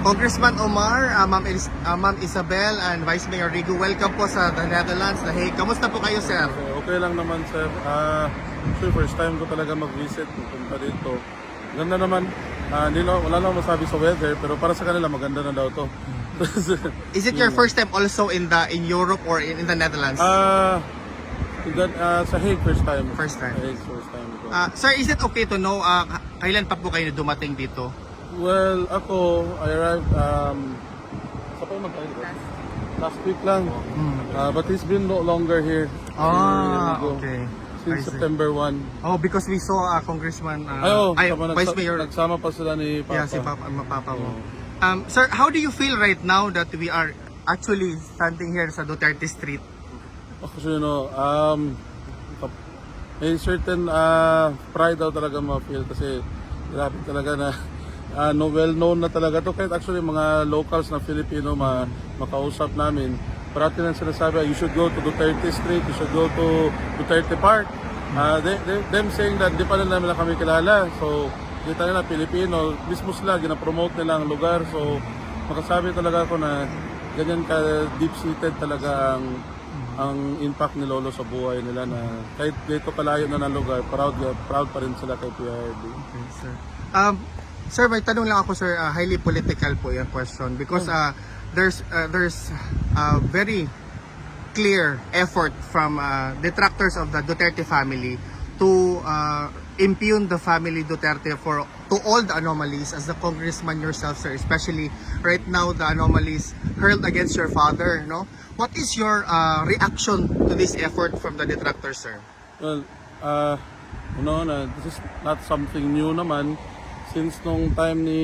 Congressman Omar, uh, Ma'am, Elis- uh, Ma'am Isabel, and Vice Mayor Rigo, welcome po sa the Netherlands, The Hague. Kamusta po kayo, sir? Okay, okay lang naman sir. Ah, actually first time ko talaga mag-visit pupunta dito. Ganda naman. Ah, hindi na, wala lang masabi sa weather pero para sa kanila maganda na daw to. Is it your first time also in the in Europe or in, in the Netherlands? Ah, that, ah, sa Hague first time. First time. Sa Hague first time. Uh, sir, is it okay to know uh, kailan pa po kayo dumating dito? Well, ako, I arrived, um, sa pa ba? Last week lang. Ah, but he's been no longer here. Ah, go. okay. I Since see. September 1. Oh, because we saw uh, Congressman uh, Ay, oh, ay, sama- Vice Mayor Nagsama pa sila ni Papa. Yeah, si Papa, uh, Papa mo. Um, sir, how do you feel right now that we are actually standing here sa Duterte Street? Kasi you know, um, may certain uh, pride daw talaga ma-feel kasi grabe talaga na uh, no, well known na talaga to kahit actually mga locals na Filipino ma makausap namin parati nang sinasabi you should go to Duterte Street you should go to Duterte Park uh, they, they, them saying that di pa nila nila kami kilala so kita nila Pilipino mismo sila gina-promote nila ang lugar so makasabi talaga ako na ganyan ka deep-seated talaga ang ang impact ni Lolo sa buhay nila na kahit dito kalayo na ng lugar, proud, proud pa rin sila kay PRD. Okay, sir. Um, sir, may tanong lang ako, sir. Uh, highly political po yung question because uh, there's uh, there's uh, very clear effort from uh, detractors of the Duterte family to uh, impugn the family Duterte for to all the anomalies as the congressman yourself sir especially right now the anomalies hurled against your father no what is your uh, reaction to this effort from the detractors sir Well, uh, you know, na, this is not something new naman. Since nung time ni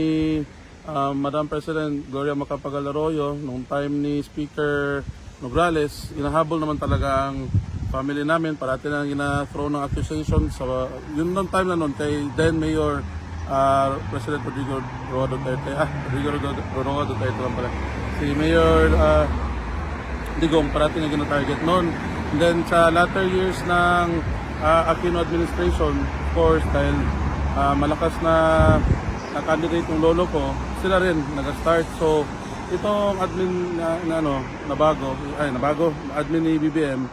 uh, Madam President Gloria Macapagal Arroyo, nung time ni Speaker Nograles, inahabol naman talaga ang family namin. Parati na gina-throw ng accusation sa yun nung time na nun kay then Mayor uh, President Rodrigo Roa Duterte. Ah, Rodrigo Roa Duterte lang pala. Si Mayor uh, Digong parati nga gina-target noon. And then sa latter years ng uh, Aquino administration, of course, dahil ah, malakas na, na candidate ng lolo ko, sila rin nag-start. So, itong admin na, na, ano, na bago, ay na bago, admin ni BBM,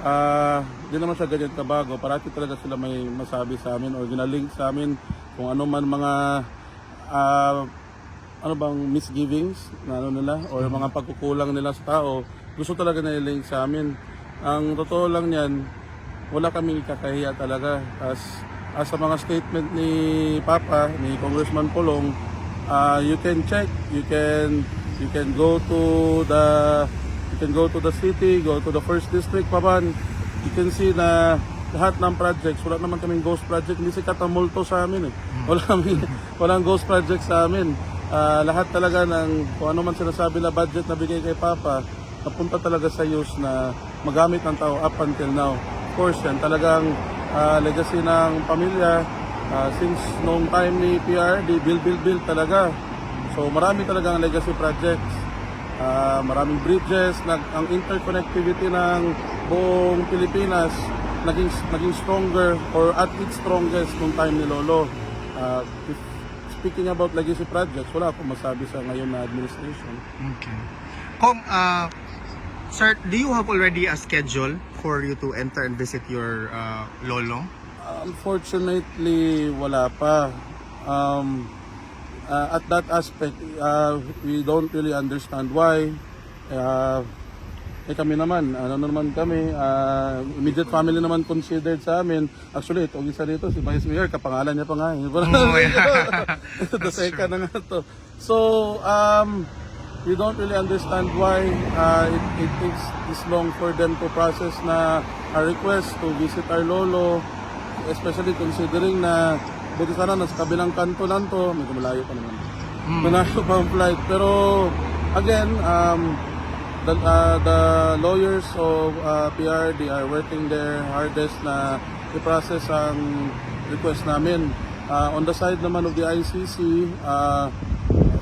ah di naman siya ganyan kabago. Parati talaga sila may masabi sa amin or ginalink sa amin kung ano man mga ah, ano bang misgivings na ano nila or mga pagkukulang nila sa tao, gusto talaga na i-link sa amin. Ang totoo lang niyan, wala kaming kakahiya talaga. As, as sa mga statement ni Papa, ni Congressman Pulong, uh, you can check, you can you can go to the you can go to the city, go to the first district, Paban. You can see na lahat ng projects, wala naman kaming ghost project, hindi sikat ang multo sa amin eh. Wala kami, walang ghost project sa amin. Ah, lahat talaga ng kung ano man sinasabi na budget na bigay kay Papa, napunta talaga sa use na magamit ng tao up until now. Of course, yan talagang ah, legacy ng pamilya ah, since noong time ni PRD, build, build, build talaga. So marami talaga ang legacy projects. Ah, maraming bridges, nag, ang interconnectivity ng buong Pilipinas naging naging stronger or at its strongest nung time ni Lolo. Ah, if- speaking about legacy projects, wala akong masabi sa ngayon na administration. Okay. Kung, uh, sir, do you have already a schedule for you to enter and visit your uh, lolo? Unfortunately, wala pa. Um, uh, at that aspect, uh, we don't really understand why. Uh, eh kami naman, ano naman kami, uh, immediate family naman considered sa amin. Actually, itong isa dito, si Vice Mayor, kapangalan niya pa nga. eh. Oh, yeah. The second na nga to. So, um, we don't really understand why uh, it, it takes this long for them to process na a request to visit our lolo, especially considering na buti sana nasa kabilang kanto lang to, medyo malayo pa naman. Malayo pa ang flight. Pero, again, um, the, uh, the lawyers of uh, PRD are working their hardest na i-process ang request namin. Uh, on the side naman of the ICC, uh,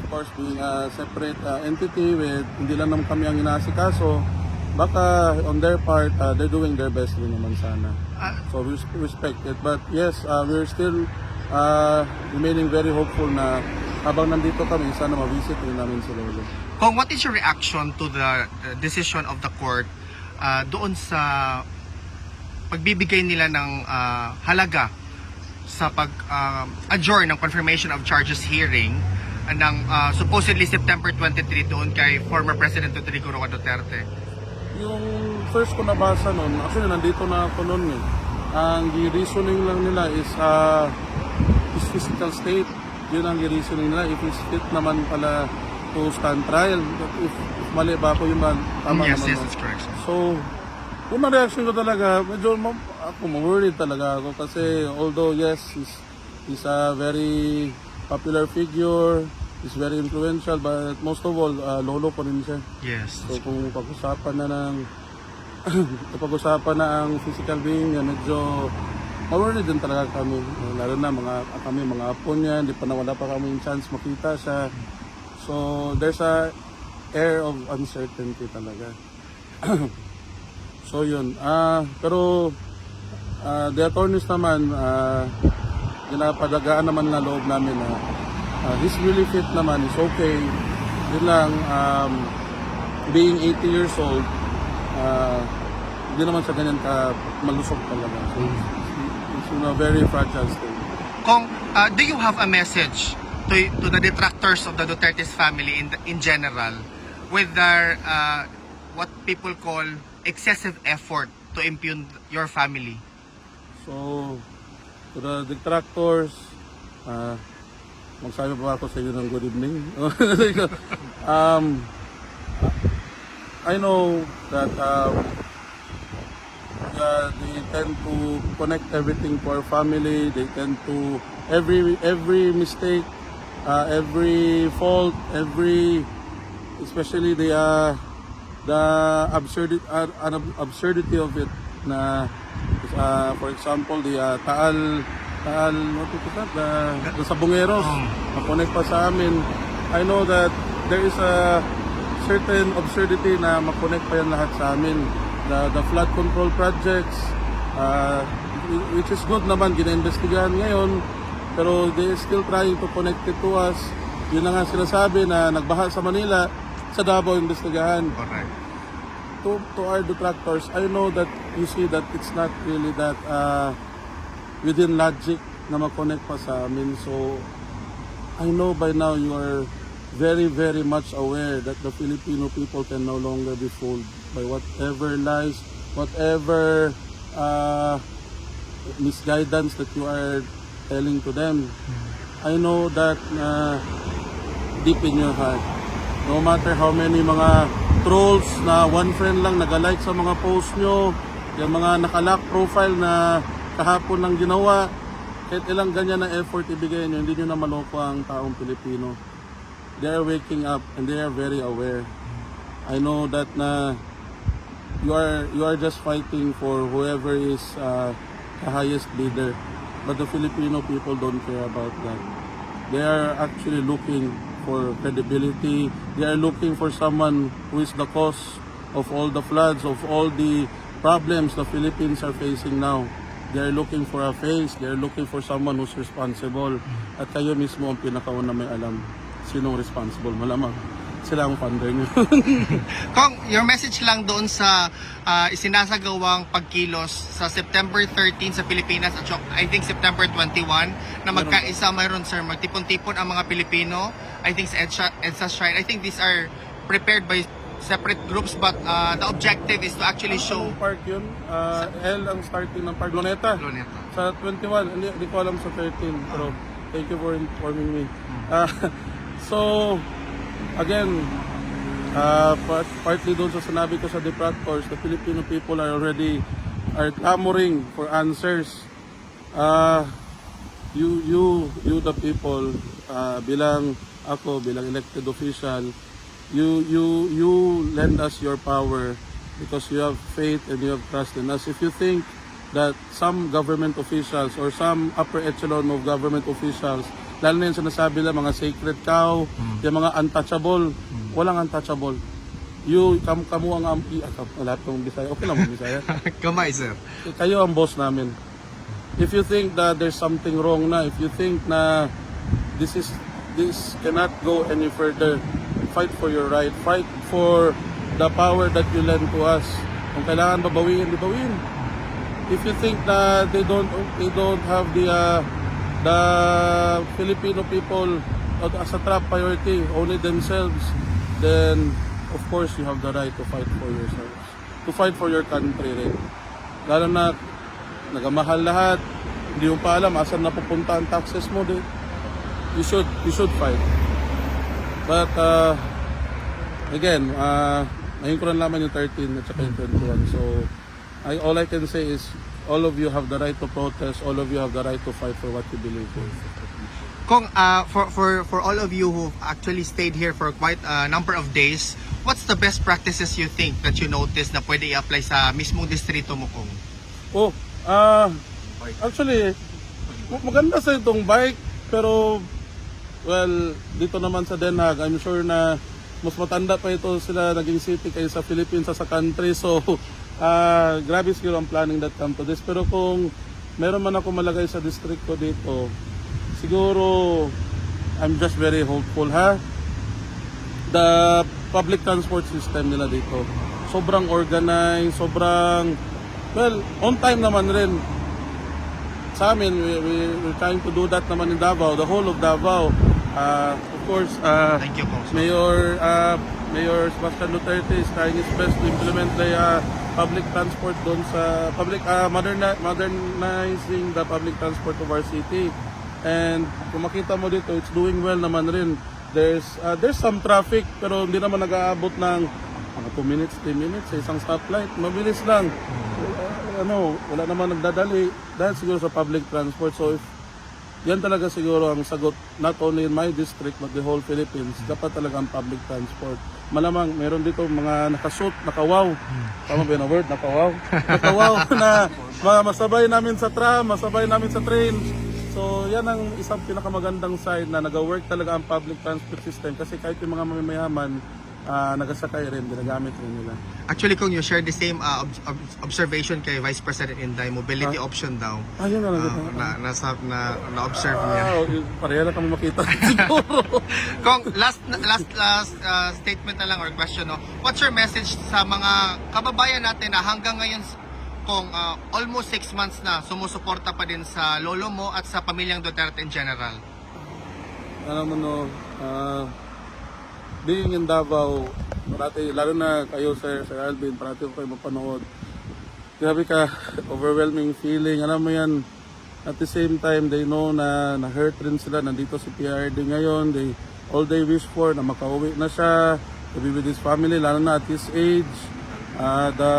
course being a separate uh, entity with hindi lang naman kami ang inaasikaso, baka on their part, uh, they're doing their best rin naman sana. Ah. So we res- respect it. But yes, uh, we're still uh, remaining very hopeful na habang nandito kami, sana ma-visit rin namin si Lolo. Kung what is your reaction to the uh, decision of the court uh, doon sa pagbibigay nila ng uh, halaga sa pag uh, adjourn ng confirmation of charges hearing uh, ng uh, supposedly September 23 doon kay former President Rodrigo Roa Duterte. Yung first ko nabasa nun, actually nandito na ako nun eh. Ang reasoning lang nila is uh, his physical state. Yun ang reasoning nila. If he's fit naman pala to stand trial. But if, if mali ba ako yun? Tama yes, naman yes, that's correct. sir. So, unang reaction ko talaga, medyo ma- ako worried talaga ako kasi although yes, he's, he's a very popular figure, he's very influential, but most of all, uh, lolo ko rin siya. Yes. So kung pag-usapan na ng pag-usapan na ang physical being niya, medyo ma-worried din talaga kami. Eh, Lalo na mga kami mga apo niya, hindi pa na wala pa kami chance makita siya. So there's a air of uncertainty talaga. so yun. Ah, pero ah, the attorneys naman uh, ginapadagaan naman na loob namin na ah, he's really fit naman, he's okay. Yun lang, um, being 80 years old, uh, hindi naman siya ganyan ka malusog talaga. So, he's in a very fragile state. Kung uh, do you have a message to to the detractors of the Duterte's family in the, in general with their uh, what people call excessive effort to impugn your family? So, to the detractors, uh, magsabi pa ako sa inyo ng good evening. um, I know that um, yeah, they tend to connect everything to our family. They tend to every every mistake, uh, every fault, every especially the uh, the absurdity uh, an absurdity of it na uh, for example the uh, Taal Taal what is that? The, the Sabongeros na-connect pa sa amin. I know that there is a certain absurdity na makonect pa yan lahat sa amin. The, the flood control projects uh, which is good naman ginaimbestigahan ngayon pero they are still trying to connect it to us. Yun na nga sinasabi na nagbaha sa Manila sa Davao investigahan Correct. to, to our detractors, I know that you see that it's not really that uh, within logic na makonect pa sa amin. So, I know by now you are very, very much aware that the Filipino people can no longer be fooled by whatever lies, whatever uh, misguidance that you are telling to them. I know that uh, deep in your heart, no matter how many mga trolls na one friend lang nagalike sa mga post nyo, yung mga nakalock profile na kahapon lang ginawa, kahit ilang ganyan na effort ibigay nyo, hindi nyo na maloko ang taong Pilipino. They are waking up and they are very aware. I know that na you are you are just fighting for whoever is uh, the highest leader. But the Filipino people don't care about that. They are actually looking for credibility. They are looking for someone who is the cause of all the floods, of all the problems the Philippines are facing now. They are looking for a face. They are looking for someone who's responsible. At kayo mismo ang pinakauna may alam sinong responsible. Malamang sila ang funder niyo. Kung your message lang doon sa uh, isinasagawang pagkilos sa September 13 sa Pilipinas at I think September 21 na magkaisa mayroon sir magtipon-tipon ang mga Pilipino I think sa EDSA, EDSA Shrine I think these are prepared by separate groups but uh, the objective is to actually show Anong park yun? Uh, L ang starting ng park. Luneta. Luneta. Sa 21. Hindi, hindi ko alam sa 13. Pero thank you for informing me. Uh, so, again, uh, part, partly doon sa sinabi ko sa detractors, the Filipino people are already are clamoring for answers. Uh, you, you, you the people, uh, bilang ako, bilang elected official, you you you lend us your power because you have faith and you have trust in us. If you think that some government officials or some upper echelon of government officials, lalo na yung sinasabi lang mga sacred cow, yung mga untouchable, walang untouchable. You, kam, kamu ang, am- i- ah, lahat ng Bisaya, okay lang mo Bisaya. Kamay sir Kayo ang boss namin. If you think that there's something wrong na, if you think na this is this cannot go any further. Fight for your right. Fight for the power that you lend to us. Kung kailangan babawiin, babawiin. If you think that they don't they don't have the uh, the Filipino people as a top priority, only themselves, then of course you have the right to fight for yourselves. To fight for your country rin. Lalo na nagamahal lahat, hindi mo pa alam asan napupunta ang taxes mo din. You should you should fight. But uh, again, uh, ngayon ko lang laman yung 13 at saka yung 21. So I, all I can say is all of you have the right to protest, all of you have the right to fight for what you believe in. Kung uh, for for for all of you who actually stayed here for quite a number of days, what's the best practices you think that you noticed na pwede i-apply sa mismong distrito mo kung? Oh, ah, actually, ma- maganda sa itong bike, pero, well, dito naman sa Den Haag, I'm sure na mas matanda pa ito sila naging city kaysa sa Philippines sa country. So, ah, grabe siguro ang planning that come to this. Pero kung meron man ako malagay sa district ko dito, siguro, I'm just very hopeful ha. The public transport system nila dito, sobrang organized, sobrang Well, on time naman rin. Sa amin, we, we, we're trying to do that naman in Davao, the whole of Davao. Uh, of course, uh, Thank you, Kong. Mayor uh, Mayor Sebastian Duterte is trying his best to implement the uh, public transport doon sa public uh, moderna- modernizing the public transport of our city. And kung makita mo dito, it's doing well naman rin. There's uh, there's some traffic pero hindi naman nag-aabot ng mga 2 minutes, 3 minutes sa isang stoplight. Mabilis lang. Ano, wala naman nagdadali dahil siguro sa public transport. So if yan talaga siguro ang sagot not only in my district but the whole Philippines. Dapat talaga ang public transport. Malamang meron dito mga nakasuit, nakawaw. Tama ba yun ang word? Nakawaw? Nakawaw na mga masabay namin sa tram, masabay namin sa train. So yan ang isang pinakamagandang side na nag-work talaga ang public transport system kasi kahit yung mga mamayaman, ah, nagasakay rin, ginagamit rin nila. Actually, kung you share the same uh, ob- ob- observation kay Vice President Inday, mobility option daw, Ayun na, uh, na, nasa, na, na-observe niya. Ah, pareha na kami makita siguro. Kung last last last uh, statement na lang or question no. What's your message sa mga kababayan natin na hanggang ngayon kung uh, almost six months na sumusuporta pa din sa lolo mo at sa pamilyang Duterte in general? alam mo no, ah, being in Davao, parati, lalo na kayo Sir, Sir Alvin, parati ko kayo mapanood. Grabe ka, overwhelming feeling. Alam mo yan, at the same time, they know na na-hurt rin sila. Nandito si PRD ngayon. They, all they wish for, na makauwi na siya, to be with his family, lalo na at his age. Ah, the,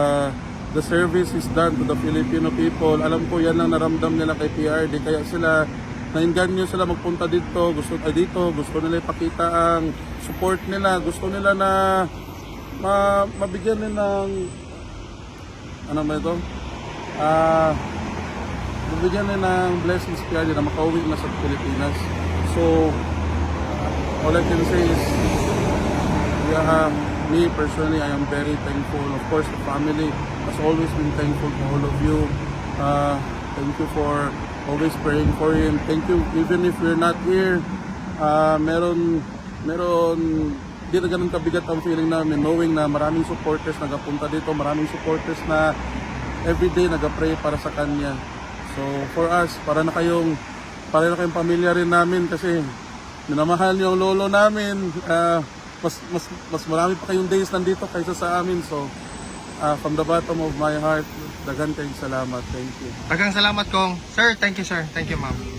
the service is done to the Filipino people. Alam ko yan ang naramdam nila kay PRD. Kaya sila, nainganyo sila magpunta dito, gusto ay dito, gusto nila ipakita ang support nila, gusto nila na ma, mabigyan nila ng ano ba ito? Ah, mabigyan nila ng blessings kaya na makauwi na sa Pilipinas. So, all I can say is, yeah, me personally, I am very thankful. Of course, the family has always been thankful to all of you. Uh, thank you for always praying for him. Thank you, even if you're not here, uh, meron, meron, di na ganun kabigat ang feeling namin knowing na maraming supporters nagapunta dito, maraming supporters na everyday nagapray para sa kanya. So for us, para na kayong para na kayong pamilya rin namin kasi minamahal niyo ang lolo namin. Ah, mas mas mas marami pa kayong days nandito kaysa sa amin. So ah, from the bottom of my heart, dagan kayong salamat. Thank you. Tagang salamat kong. Sir, thank you sir. Thank you ma'am.